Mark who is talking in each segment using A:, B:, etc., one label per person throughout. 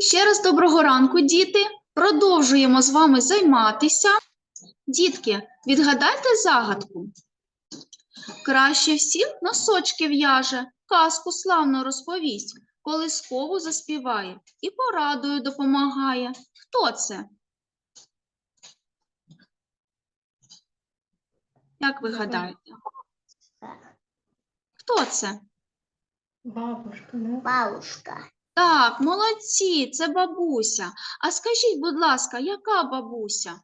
A: Ще раз доброго ранку, діти. Продовжуємо з вами займатися. Дітки, відгадайте загадку. Краще всіх носочки в'яже, казку славно розповість, колискову заспіває і порадою допомагає. Хто це? Як ви гадаєте? Хто це?
B: Бабушка, да?
C: Бабушка.
A: Так, молодці, це бабуся. А скажіть, будь ласка, яка бабуся?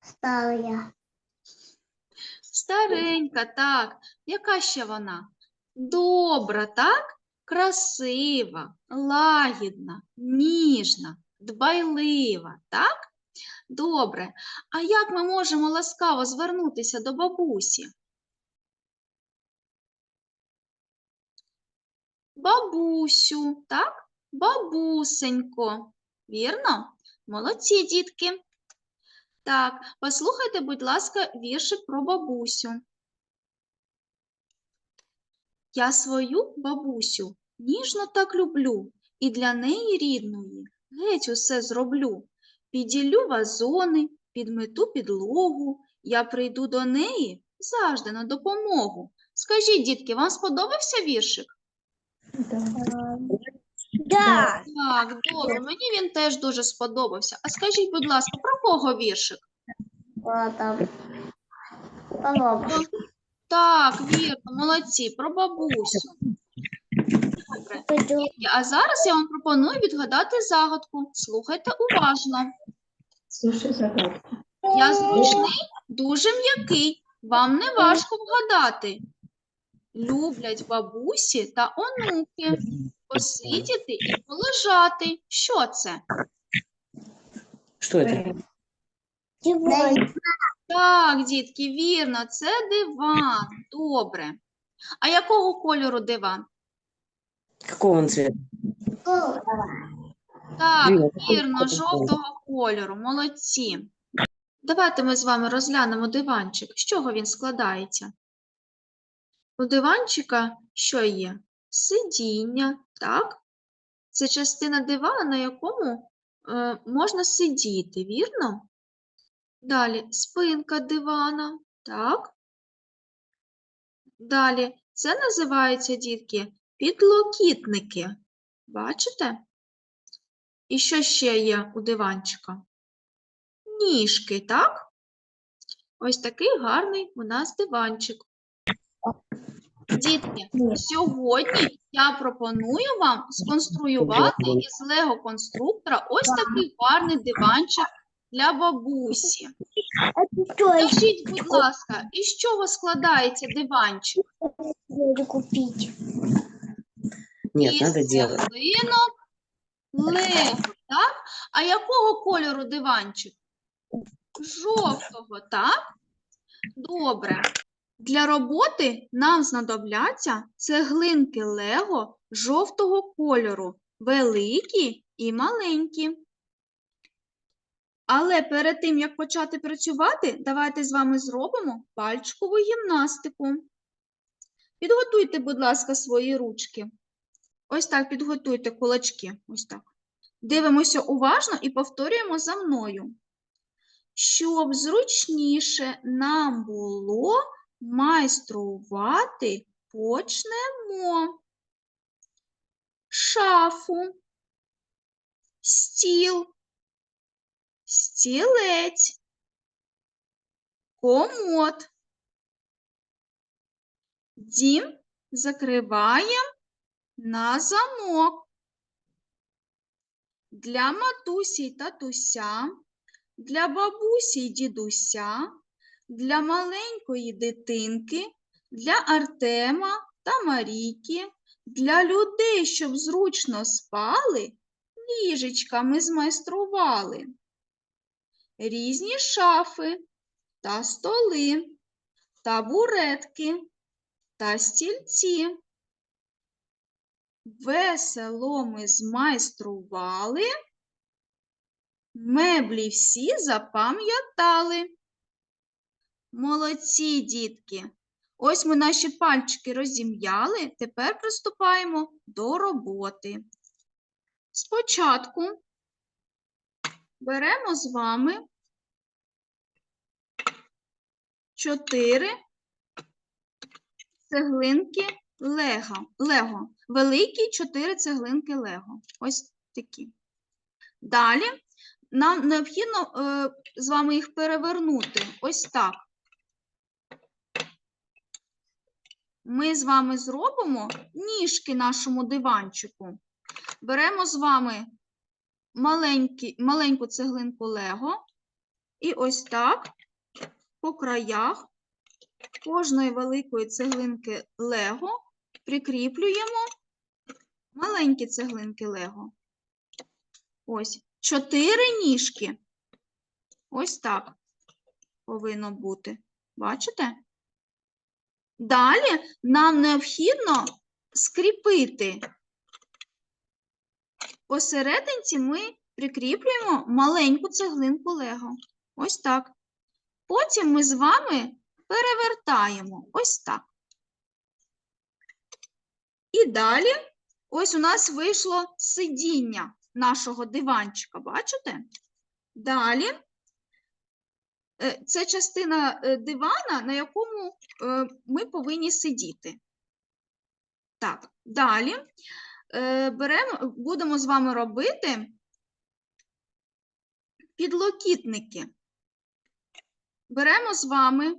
C: Старая.
A: Старенька, так. Яка ще вона? Добра, так? Красива, лагідна, ніжна, дбайлива, так? Добре. А як ми можемо ласкаво звернутися до бабусі? Бабусю, так? Бабусенько. Вірно? Молодці, дітки. Так, послухайте, будь ласка, віршик про бабусю. Я свою бабусю ніжно так люблю, і для неї рідної геть усе зроблю. Піділю вазони, підмету підлогу, я прийду до неї завжди на допомогу. Скажіть, дітки, вам сподобався віршик?
B: Да.
C: Да.
A: Так, добре, мені він теж дуже сподобався. А скажіть, будь ласка, про кого віршик?
C: там. Бабушка.
A: Так, вірно, молодці, про бабусю. Добре.
C: Пойду.
A: А зараз я вам пропоную відгадати загадку. Слухайте уважно.
B: Слушай загадку.
A: Я зручний, дуже м'який. Вам не важко вгадати. Люблять бабусі та онуки посидіти і полежати. Що це?
D: Что это?
C: Диван.
A: Так, дітки, вірно, це диван. Добре. А якого кольору диван?
D: Какого он цвета?
A: Так,
D: Вірно, такого
A: жовтого кольору. Молодці. Давайте ми з вами розглянемо диванчик. З чого він складається? У диванчика що є? Сидіння, так? Це частина дивана, на якому е, можна сидіти, вірно? Далі спинка дивана, так? Далі це називаються, дітки, підлокітники. Бачите? І що ще є у диванчика? Ніжки, так? Ось такий гарний у нас диванчик. Дітки, сьогодні я пропоную вам сконструювати із лего-конструктора ось такий гарний диванчик для бабусі. Скажіть, будь ласка, із чого складається диванчик? Із
D: надо
A: Лего, так? А якого кольору диванчик? Жовтого, так? Добре. Для роботи нам знадобляться цеглинки Лего жовтого кольору, великі і маленькі. Але перед тим, як почати працювати, давайте з вами зробимо пальчикову гімнастику. Підготуйте, будь ласка, свої ручки. Ось так підготуйте кулачки. Ось так. Дивимося уважно і повторюємо за мною. Щоб зручніше нам було майструвати, почнемо. Шафу, стіл, стілець, комод. Дім закриваємо на замок. Для матусі й татуся, для бабусі й дідуся, для маленької дитинки, для Артема та Марійки, для людей, щоб зручно спали, ліжечка ми змайстрували. Різні шафи та столи, табуретки та стільці. Весело ми змайстрували, меблі всі запам'ятали. Молодці, дітки! Ось ми наші пальчики розім'яли, тепер приступаємо до роботи. Спочатку беремо з вами чотири цеглинки Лего. Лего. Великі чотири цеглинки Лего. Ось такі. Далі нам необхідно е, з вами їх перевернути. Ось так. Ми з вами зробимо ніжки нашому диванчику. Беремо з вами маленькі, маленьку цеглинку Лего і ось так по краях кожної великої цеглинки Лего прикріплюємо маленькі цеглинки Лего. Ось чотири ніжки. Ось так повинно бути. Бачите? Далі нам необхідно скріпити. Посерединці ми прикріплюємо маленьку цеглинку Лего. Ось так. Потім ми з вами перевертаємо. Ось так. І далі ось у нас вийшло сидіння нашого диванчика. Бачите? Далі це частина е, дивана, на якому е, ми повинні сидіти. Так, далі е, беремо, будемо з вами робити підлокітники. Беремо з вами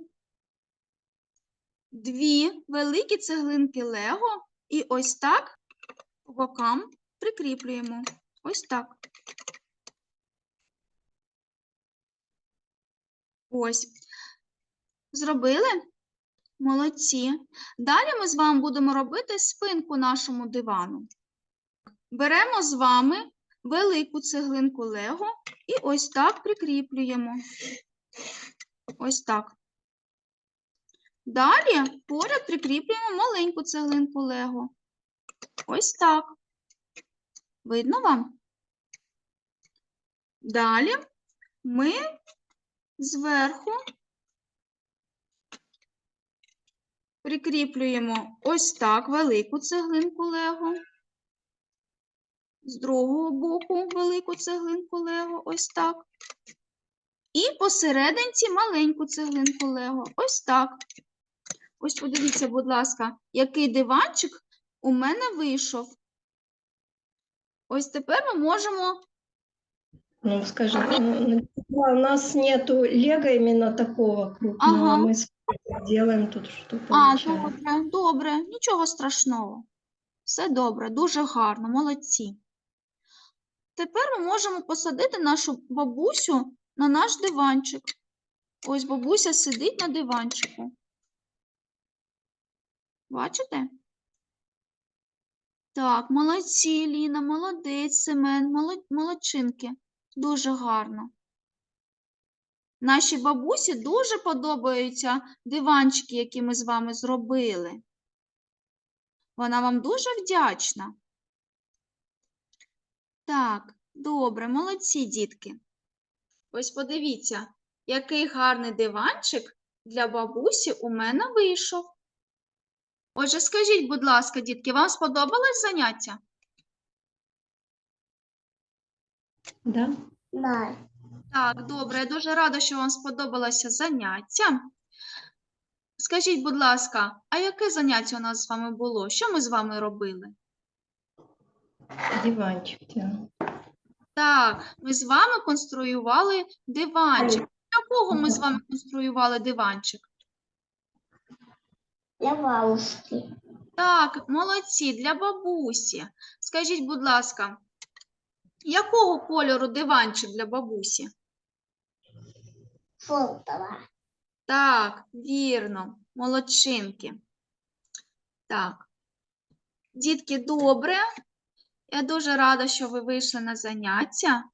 A: дві великі цеглинки Лего і ось так бокам прикріплюємо. Ось так. Ось. Зробили? Молодці. Далі ми з вами будемо робити спинку нашому дивану. Беремо з вами велику цеглинку Лего і ось так прикріплюємо. Ось так. Далі поряд прикріплюємо маленьку цеглинку Лего. Ось так. Видно вам? Далі ми зверху прикріплюємо ось так велику цеглинку Лего. З другого боку велику цеглинку Лего, ось так. І посерединці маленьку цеглинку Лего. Ось так. Ось подивіться, будь ласка, який диванчик у мене вийшов. Ось тепер ми можемо.
B: Ну, скажи, ну, ну, у нас нету лего именно такого крупного.
A: Ага.
B: Мы с- делаем тут, что
A: А, добре, добре, нічого страшного. Все добре, дуже гарно, молодці. Тепер ми можемо посадити нашу бабусю на наш диванчик. Ось бабуся сидить на диванчику. Бачите? Так, молодці, Ліна, молодець, Семен, молод- молодчинки. Дуже гарно. Нашій бабусі дуже подобаються диванчики, які ми з вами зробили. Вона вам дуже вдячна. Так, добре, молодці, дітки. Ось подивіться, який гарний диванчик для бабусі у мене вийшов. Отже, скажіть, будь ласка, дітки, вам сподобалось заняття?
B: Да?
C: Да.
A: Так, добре, я дуже рада, що вам сподобалося заняття. Скажіть, будь ласка, а яке заняття у нас з вами було? Що ми з вами робили?
B: Диванчик.
A: Так, ми з вами конструювали диванчик. Якого ми з вами конструювали диванчик?
C: Для бабушки.
A: Так, молодці, для бабусі. Скажіть, будь ласка, якого кольору диванчик для бабусі?
C: Желтого.
A: Так, вірно, молодчинки. Так. Дітки, добре. Я дуже рада, що ви вийшли на заняття.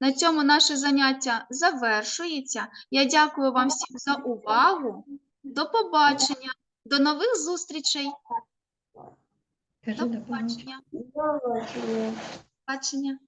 A: На цьому наше заняття завершується. Я дякую вам всім за увагу. До побачення. До нових зустрічей. До побачення.
C: Золотые.
A: Побачення.